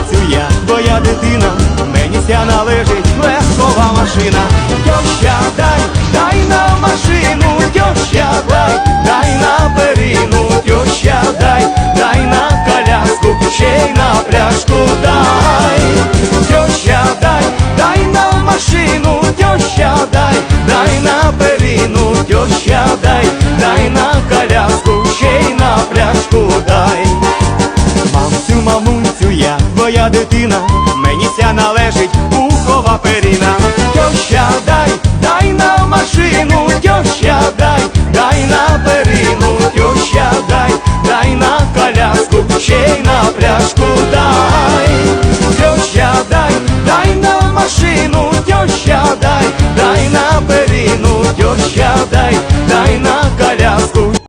хлопцю я, бо дитина, мені ся належить. моя дитина, мені ця належить.